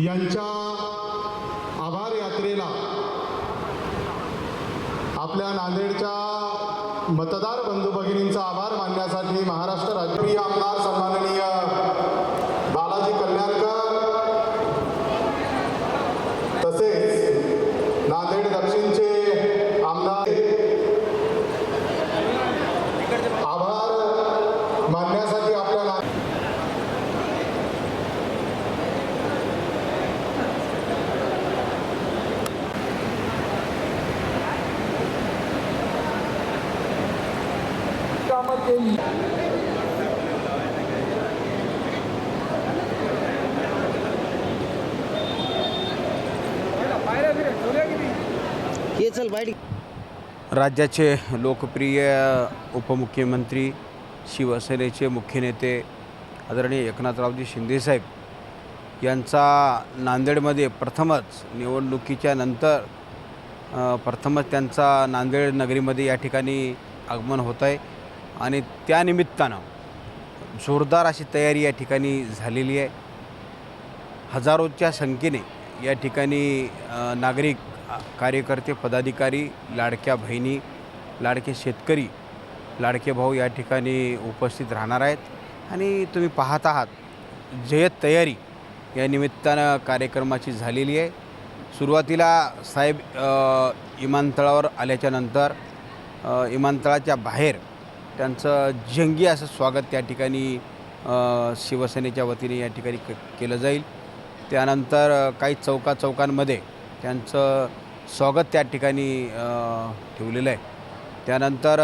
यांच्या आभार यात्रेला आपल्या नांदेडच्या मतदार बंधू भगिनींचा आभार मानण्यासाठी महाराष्ट्र राज्यप्रिय आमदार सन्माननीय बालाजी कल्याणकर तसेच नांदेड दक्षिणचे आमदार आभार मानण्यासाठी आपल्या ना- ये चल बाहेर राज्याचे लोकप्रिय उपमुख्यमंत्री शिवसेनेचे मुख्य नेते आदरणीय एकनाथरावजी शिंदेसाहेब यांचा नांदेडमध्ये प्रथमच निवडणुकीच्या नंतर प्रथमच त्यांचा नांदेड नगरीमध्ये या ठिकाणी आगमन होत आहे. आणि त्यानिमित्तानं जोरदार अशी तयारी या ठिकाणी झालेली आहे. हजारोच्या संख्येने या ठिकाणी नागरिक कार्यकर्ते पदाधिकारी लाडक्या बहिणी लाडके शेतकरी लाडके भाऊ या ठिकाणी उपस्थित राहणार आहेत. आणि तुम्ही पाहत आहात जयत तयारी या निमित्तानं कार्यक्रमाची झालेली आहे. सुरुवातीला साहेब विमानतळावर आल्याच्यानंतर विमानतळाच्या बाहेर त्यांचं जंगी असं स्वागत त्या ठिकाणी शिवसेनेच्या वतीने या ठिकाणी क केलं जाईल. त्यानंतर काही चौका चौकांमध्ये त्यांचं स्वागत त्या ठिकाणी ठेवलेलं आहे. त्यानंतर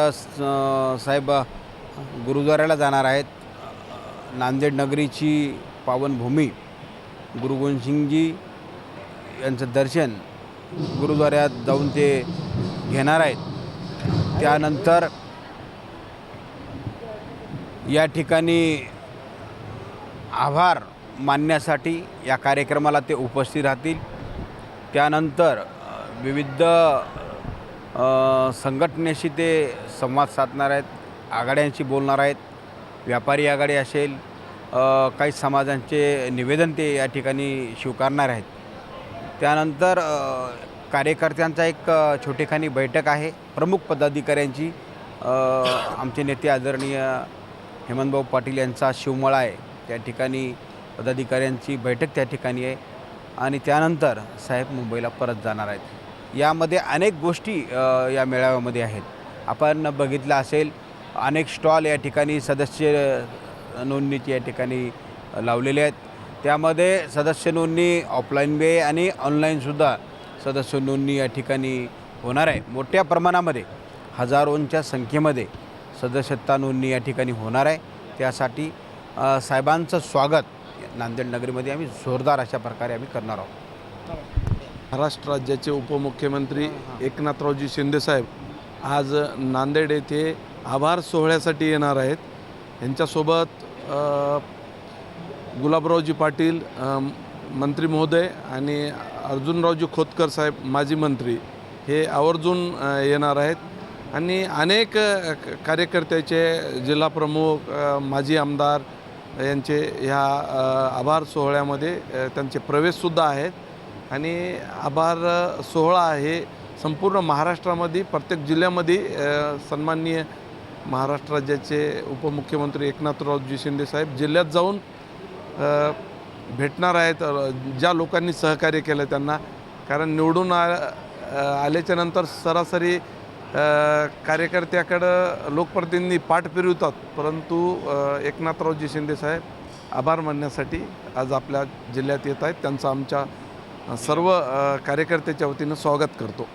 साहेब गुरुद्वाऱ्याला जाणार आहेत. नांदेड नगरीची पावनभूमी गुरु गोविंदसिंगजी यांचं दर्शन गुरुद्वाऱ्यात जाऊन ते घेणार आहेत. त्यानंतर या ठिकाणी आभार मानण्यासाठी या कार्यक्रमाला ते उपस्थित राहतील. त्यानंतर विविध संघटनेशी ते संवाद साधणार आहेत आघाड्यांशी बोलणार आहेत. व्यापारी आघाडी असेल काही समाजांचे निवेदन ते या ठिकाणी स्वीकारणार आहेत. त्यानंतर कार्यकर्त्यांचा एक छोटेखानी बैठक आहे. प्रमुख पदाधिकाऱ्यांची आमचे नेते आदरणीय हेमंतभाऊ पाटील यांचा शिवमळा आहे. त्या ठिकाणी पदाधिकाऱ्यांची बैठक त्या ठिकाणी आहे. आणि त्यानंतर साहेब मुंबईला परत जाणार आहेत. यामध्ये अनेक गोष्टी या मेळाव्यामध्ये आहेत. आपण बघितलं असेल अनेक स्टॉल या ठिकाणी सदस्य नोंदणीची या ठिकाणी लावलेले आहेत. त्यामध्ये सदस्य नोंदणी ऑफलाईन बे आणि ऑनलाईनसुद्धा सदस्य नोंदणी या ठिकाणी होणार आहे. मोठ्या प्रमाणामध्ये हजारोंच्या संख्येमध्ये सदस्यता नोंदणी या ठिकाणी होणार आहे. त्यासाठी साहेबांचं स्वागत नांदेड नगरीमध्ये आम्ही जोरदार अशा प्रकारे आम्ही करणार आहोत. महाराष्ट्र राज्याचे उपमुख्यमंत्री एकनाथरावजी शिंदेसाहेब आज नांदेड येथे आभार सोहळ्यासाठी येणार आहेत. यांच्यासोबत गुलाबरावजी पाटील मंत्री महोदय आणि अर्जुनरावजी खोतकर साहेब माजी मंत्री हे आवर्जून येणार आहेत. आणि अनेक कार्यकर्त्याचे जिल्हाप्रमुख माजी आमदार यांचे ह्या आभार सोहळ्यामध्ये त्यांचे प्रवेशसुद्धा आहेत. आणि आभार सोहळा हे संपूर्ण महाराष्ट्रामध्ये प्रत्येक जिल्ह्यामध्ये सन्माननीय महाराष्ट्र राज्याचे उपमुख्यमंत्री एकनाथरावजी शिंदेसाहेब जिल्ह्यात जाऊन भेटणार आहेत ज्या लोकांनी सहकार्य केलं त्यांना. कारण निवडून आ आल्याच्यानंतर सरासरी कार्यकर्त्याकडं लोकप्रतिनिधी पाठ फिरवतात परंतु एकनाथरावजी शिंदेसाहेब आभार मानण्यासाठी आज आपल्या जिल्ह्यात येत आहेत. त्यांचं आमच्या सर्व कार्यकर्त्याच्या वतीनं स्वागत करतो.